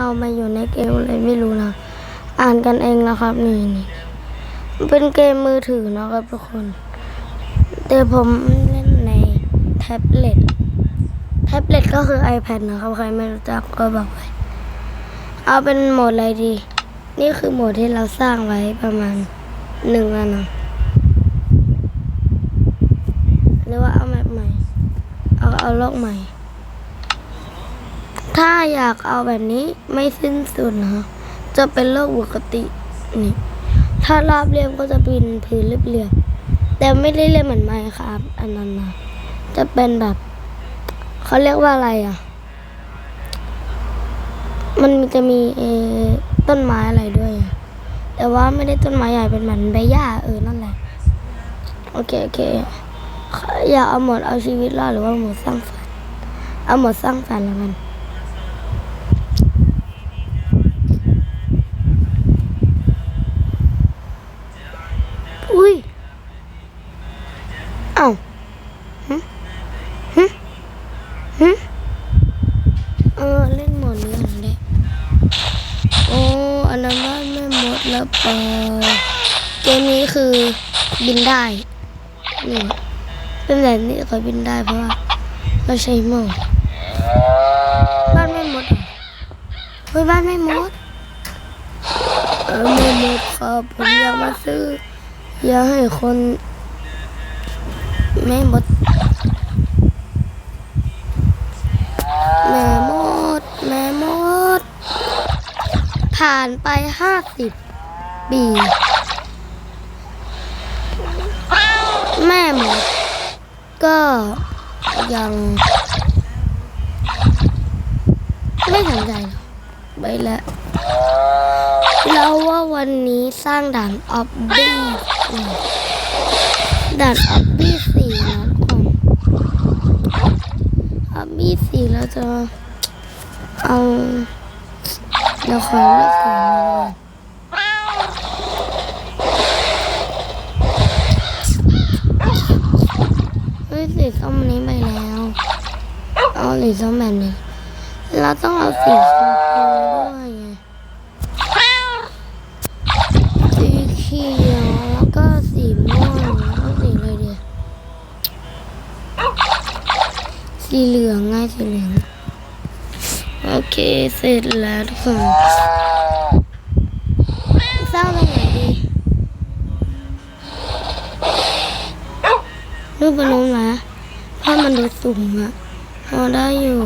เรามาอยู่ในเกมอะไรไม่รู้นะ อ่านกันเองนะครับนี่นี่เป็นเกมมือถือนะครับทุกคน แต่ผมเล่นในแท็บเล็ต แท็บเล็ตก็คือ iPad นะครับ ใครไม่รู้จักก็บอกไปเอาเป็นโหมดอะไรดี นี่คือโหมดที่เราสร้างไว้ประมาณหนึ่งแล้วนะหรือว่าเอาแบบใหม่ เอาเอาโลกใหม่ ถ้าอยากเอาแบบนี้ไม่สิ้นสุดนะจะเป็นโลกปกตินี่ถ้าราบเรียบก็จะเป็นพื้นเรียบๆแต่ไม่ได้เรียบเหมือนไม้ครับอันนั้นนะจะเป็นแบบเขาเรียกว่าอะไรอะ มันจะมีเอต้นไม้อะไรด้วยอะแต่ว่าไม่ได้ต้นไม้ใหญ่เป็นเหมือนใบหญ้าเออนั่นแหละโอเคโอเคอยากเอาหมดเอาชีวิตรอดหรือว่าหมดสร้างฝันเอาหมดสร้างฝันแล้วกัน อุ้ย เอ้าหึหึหึเออ เล่นหมดนี้ก่อนเลยโอ้ อันนั้นบ้านไม่หมดแล้วเปล่า เกมนี้คือบินได้นี่เป็นแบบนี้ก็บินได้เพราะว่าเราใช้หมดบ้านไม่หมดเฮ้ยบ้านไม่หมดเออไม่หมดครับผมอยากมาซื้ออยากให้คนแม่หมดแม่มดแม่มด ผ่านไปห้าสิบ ปีแม่หมดก็ยังไม่สนใจไปแล้วเราว่าวันนี้สร้างด่านออบบี้ด่านออบบี้สี่นะทุกคนออบบี้สี่เราจะเอาเราขอเลือกก่อนเลยเฮ้ยสีส้มอันนี้ไปแล้ว เอาสีส้มแบบนี้เราต้องเอาสีชมพูด้วยไงสีเขียวแล้วก็สีม่วงแล้วก็สีอะไรเดียวสีเหลืองง่ายสีเหลืองโอเคเสร็จแล้วทุกคนสร้างตรงไหนดีรูปบนลงนะเพราะมันดูสูงอะ พอได้อยู่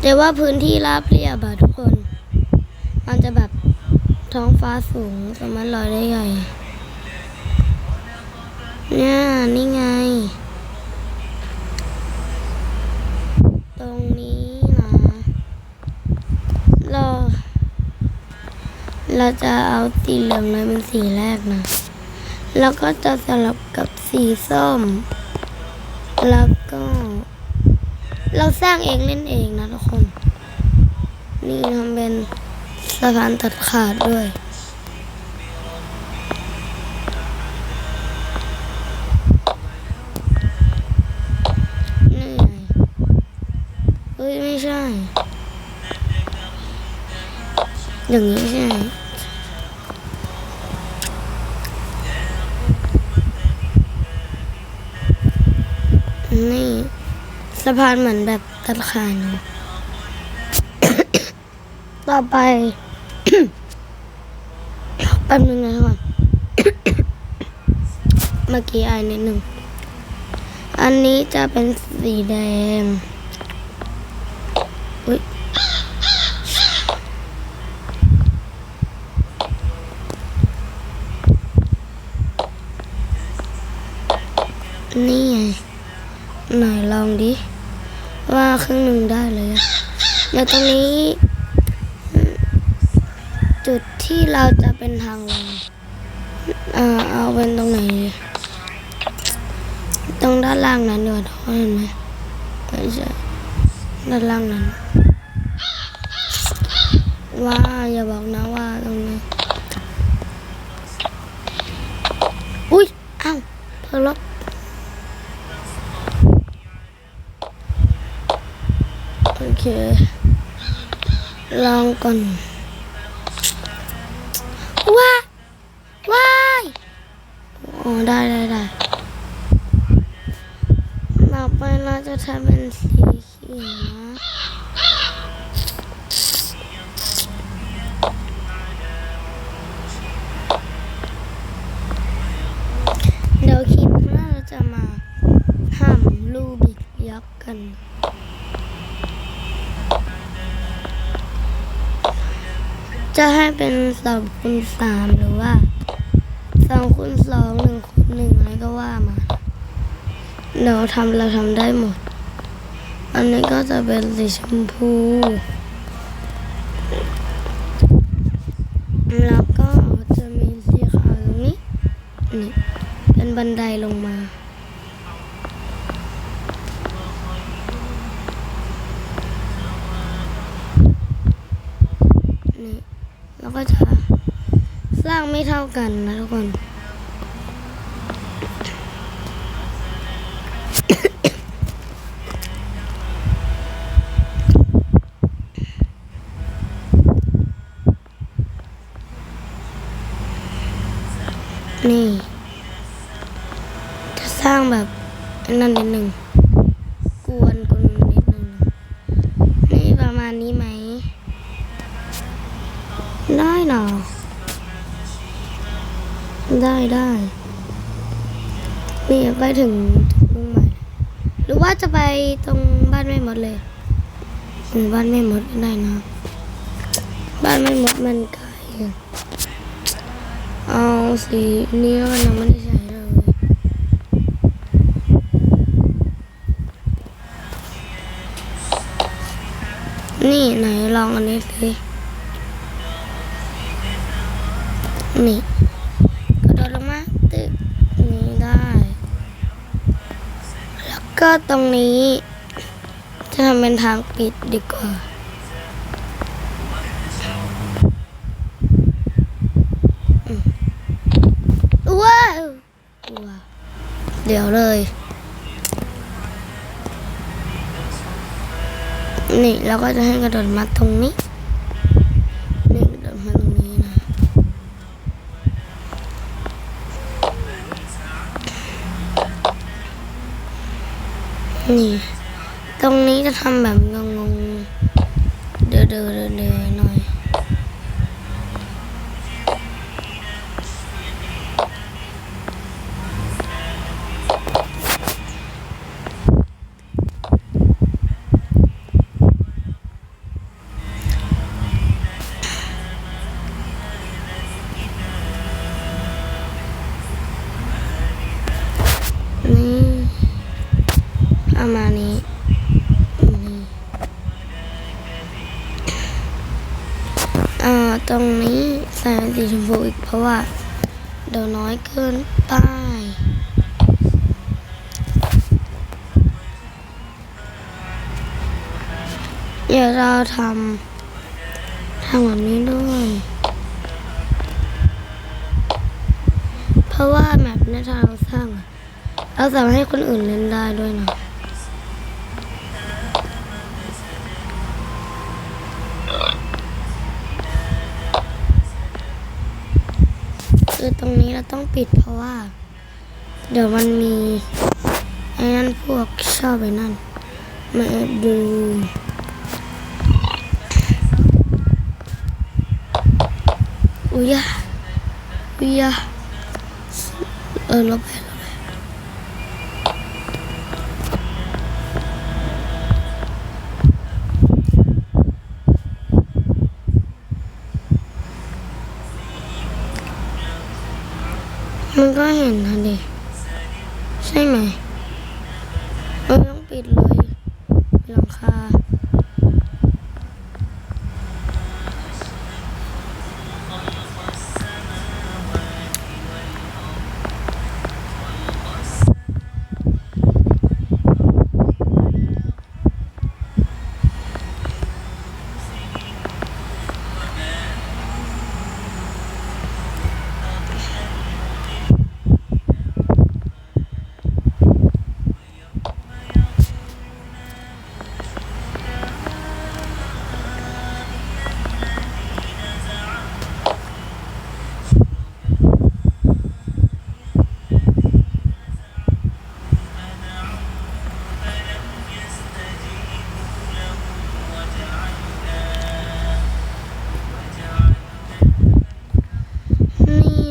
แต่ว่าพื้นที่ราบเรียบอะทุกคน มันจะแบบท้องฟ้าสูงสามารถลอยได้ไงเนี่ยนี่ไง ตรงนี้นะเรา เราจะเอาสีเหลืองเลยเป็นสีแรกนะ แล้วก็จะสลับกับสีส้ม แล้วก็ เราสร้างเองเล่นเองนะทุกคน นี่ทำเป็นสะพานตัดขาดด้วยนี่เฮ้ยไม่ใช่ อย่างนี้ใช่ นี่สะ พานเหมือนแบบตัดขาดเนต่อไปแป๊บนึงนะทุกคนเมื่อกี้อายนิดหนึ่ง อันนี้จะเป็นสีแดง อุ้ยนี่ไงไหนลองดิ ว่าครึ่งหนึ่งได้เลยอะแล้วตรงนี้ จุดที่เราจะเป็นทางลงเอ่อเอาเป็นตรงไหน ตรงด้านล่างนั้นดีกว่าทุกคนเห็นไหมไม่ใช่ด้านล่างนั้น ว่าอย่าบอกนะว่าตรงนี้อุ้ยอ้าวเพอลบโอ เค ลองก่อนว้าว้ายอ๋อได้ได้ได้ต่อไปเราจะทำเป็นสีเขียวนะเดี๋ยวคลิปหน้าเราจะมาห้ามลูบิกยักษ์กัน จะให้เป็นสองคูณสามหรือว่าสองคูณสองหนึ่งคูณหนึ่งอะไรก็ว่ามาเดี๋ยวทำเราทำได้หมด อันนี้ก็จะเป็นสีชมพู แล้วก็จะมีสีขาวตรงนี้ นี่ เป็นบันไดลงมา นี่ แล้วก็จะสร้างไม่เท่ากันนะทุกคนนี่ จะสร้างแบบนั่นนิดหนึ่ง นี่ไปถึงมุงใหม่ หรือว่าจะไปตรงบ้านไม่หมดเลยถึงบ้านไม่หมดก็ได้นะ บ้านไม่หมดมันไกลเอาสีนี้แล้วกันยังไม่ได้ใช้เลยนี่ไหนลองอันนี้สินี่กระโดดลงมาตึกนี้ได้ แล้ว ก็ตรงนี้ จะทำเป็นทางปิดดีกว่าว้าววาวเดี๋ยวเลย นี่เราก็จะให้กระโดดมาตรงนี้นะ นี่ ตรงนี้จะทำแบบงงๆ เดือดๆเดือดๆหน่อ รงนี้ใส่สีชมพูอีกเพราะว่าเดี๋ยวน้อยเกินไปเดี๋ยวเราทำทำแบบนี้ด้วย เพราะว่าแมปนี้ถ้าเราสร้าง เราสามารถให้คนอื่นเล่นได้ด้วยนะ คือตรงนี้เราต้องปิดเพราะว่า เดี๋ยวมันมีไอ้นั่นพวกชอบไอ้นั่นมาแอบดูอุ้ยอะอุ้ยอะเออลบไป มันก็เห็นนะดิใช่ไหมเออต้องปิดเลยหลังคา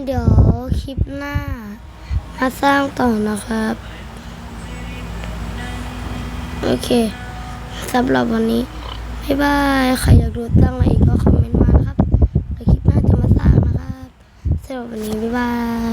เดี๋ยวคลิปหน้า มาสร้างต่อนะครับ โอเคสำหรับวันนี้ บ๊ายบาย ใครอยากดูตั้งอะไรอีกก็คอมเมนต์มานะครับแล้วคลิปหน้าจะมาสร้างนะครับสำหรับวันนี้ บ๊ายบาย